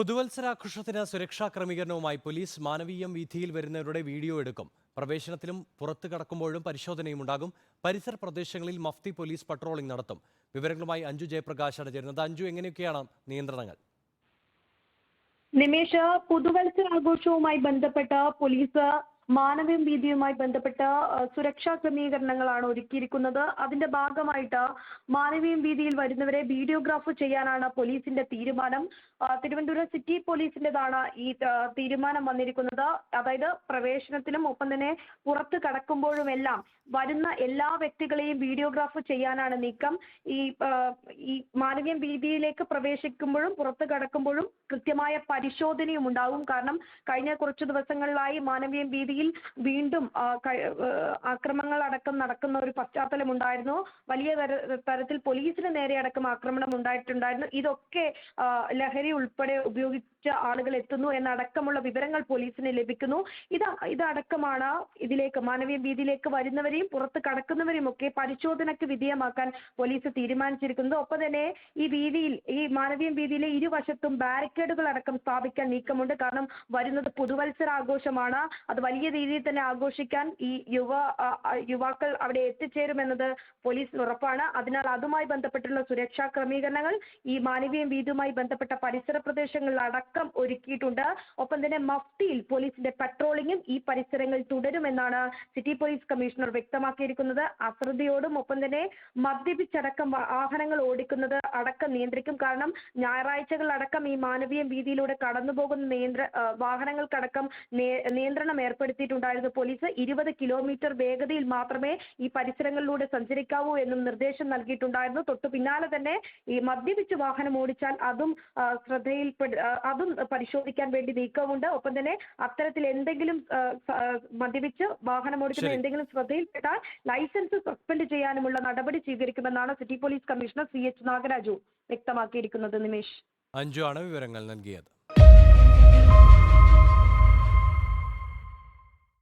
പുതുവത്സരാഘോഷത്തിന് സുരക്ഷാ ക്രമീകരണവുമായി പോലീസ് മാനവീയം വീഥിയിൽ വരുന്നവരുടെ വീഡിയോ എടുക്കും. പ്രവേശനത്തിലും പുറത്തു കടക്കുമ്പോഴും പരിശോധനയും ഉണ്ടാകും. പരിസര പ്രദേശങ്ങളിൽ മഫ്തി പോലീസ് പട്രോളിംഗ് നടത്തും. വിവരങ്ങളുമായി അഞ്ജു ജയപ്രകാശാണ് ചേരുന്നത്. അഞ്ജു എങ്ങനെയൊക്കെയാണ് നിയന്ത്രണങ്ങൾ? നിമേഷ് പുതുവത്സരാഘോഷവുമായി ബന്ധപ്പെട്ട് പോലീസ് മാനവീയം ഭീതിയുമായി ബന്ധപ്പെട്ട സുരക്ഷാ ക്രമീകരണങ്ങളാണ് ഒരുക്കിയിരിക്കുന്നത്. അതിന്റെ ഭാഗമായിട്ട് മാനവീയം ഭീതിയിൽ വരുന്നവരെ വീഡിയോഗ്രാഫ് ചെയ്യാനാണ് പോലീസിന്റെ തീരുമാനം. തിരുവനന്തപുരം സിറ്റി പോലീസിന്റേതാണ് ഈ തീരുമാനം വന്നിരിക്കുന്നത്. അതായത് പ്രവേശനത്തിനും ഒപ്പം തന്നെ പുറത്ത് കടക്കുമ്പോഴുമെല്ലാം വരുന്ന എല്ലാ വ്യക്തികളെയും വീഡിയോഗ്രാഫ് ചെയ്യാനാണ് നീക്കം. ഈ ഈ മാനവീയം ഭീതിയിലേക്ക് പ്രവേശിക്കുമ്പോഴും പുറത്ത് കടക്കുമ്പോഴും കൃത്യമായ പരിശോധനയും ഉണ്ടാവും. കാരണം കഴിഞ്ഞ കുറച്ച് ദിവസങ്ങളിലായി മാനവീയം വീതിയിൽ വീണ്ടും ആക്രമണങ്ങൾ അടക്കം നടക്കുന്ന ഒരു പശ്ചാത്തലം ഉണ്ടായിരുന്നു വലിയ തരത്തിൽ പോലീസിന് നേരെ അടക്കം ആക്രമണം ഉണ്ടായിട്ടുണ്ടായിരുന്നു. ഇതൊക്കെ ലഹരി ഉൾപ്പെടെ ഉപയോഗിച്ച ആളുകൾ എത്തുന്നു എന്നടക്കമുള്ള വിവരങ്ങൾ പോലീസിന് ലഭിക്കുന്നു. ഇത് ഇതടക്കമാണ് ഇതിലേക്ക് മാനവീയ വീതിയിലേക്ക് വരുന്നവരെയും പുറത്ത് കടക്കുന്നവരെയും ഒക്കെ പരിശോധനയ്ക്ക് വിധേയമാക്കാൻ പോലീസ് തീരുമാനിച്ചിരിക്കുന്നത്. ഒപ്പം തന്നെ ഈ വീതിയിൽ ഈ മാനവീയ വീതിയിലെ ഇരുവശത്തും ബാരിക്കേഡുകൾ അടക്കം സ്ഥാപിക്കാൻ നീക്കമുണ്ട്. കാരണം വരുന്നത് പുതുവത്സര ആഘോഷമാണ് അത് വലിയ രീതിയിൽ തന്നെ ആഘോഷിക്കാൻ ഈ യുവ യുവാക്കൾ അവിടെ എത്തിച്ചേരുമെന്നത് പോലീസിന് ഉറപ്പാണ്. അതിനാൽ അതുമായി ബന്ധപ്പെട്ടുള്ള സുരക്ഷാ ക്രമീകരണങ്ങൾ ഈ മാനവീയ വീതിയുമായി ബന്ധപ്പെട്ട പരിസര പ്രദേശങ്ങളിൽ അടക്കം ഒരുക്കിയിട്ടുണ്ട്. ഒപ്പം തന്നെ മഫ്തിയിൽ പോലീസിന്റെ പട്രോളിംഗും ഈ പരിസരങ്ങളിൽ തുടരുമെന്നാണ് സിറ്റി പോലീസ് കമ്മീഷണർ വ്യക്തമാക്കിയിരിക്കുന്നത്. അശ്രദ്ധയോടും ഒപ്പം തന്നെ മദ്യപിച്ചടക്കം വാഹനങ്ങൾ ഓടിക്കുന്നത് അടക്കം നിയന്ത്രിക്കും. കാരണം ഞായറാഴ്ചകളടക്കം ഈ മാനവീയം വീതിയിലൂടെ കടന്നുപോകുന്ന നിയന്ത്ര വാഹനങ്ങൾക്കടക്കം നിയന്ത്രണം ഏർപ്പെടുത്തിയിട്ടുണ്ടായിരുന്നു പോലീസ്. ഇരുപത് കിലോമീറ്റർ വേഗതയിൽ മാത്രമേ ഈ പരിസരങ്ങളിലൂടെ സഞ്ചരിക്കാവൂ എന്നും നിർദ്ദേശം നൽകിയിട്ടുണ്ടായിരുന്നു. തൊട്ടു പിന്നാലെ തന്നെ ഈ മദ്യപിച്ച് വാഹനം ഓടിച്ചാൽ അതും ശ്രദ്ധയിൽപ്പെട് ആ, അതും പരിശോധിക്കാൻ വേണ്ടി നീക്കമുണ്ട് ഒപ്പം തന്നെ അത്തരത്തിൽ എന്തെങ്കിലും മദ്യപിച്ച് വാഹനം ഓടിക്കുന്ന. എന്തെങ്കിലും ശ്രദ്ധയിൽപ്പെട്ടാൽ ലൈസൻസ് സസ്പെൻഡ് ചെയ്യാനുമുള്ള നടപടി സ്വീകരിക്കുമെന്നാണ് city police commissioner C H Nagaraju വ്യക്തമാക്കിയിരിക്കുന്നത്. നിമേഷ്. അഞ്ചു ആണ് വിവരങ്ങൾ നൽകിയത്.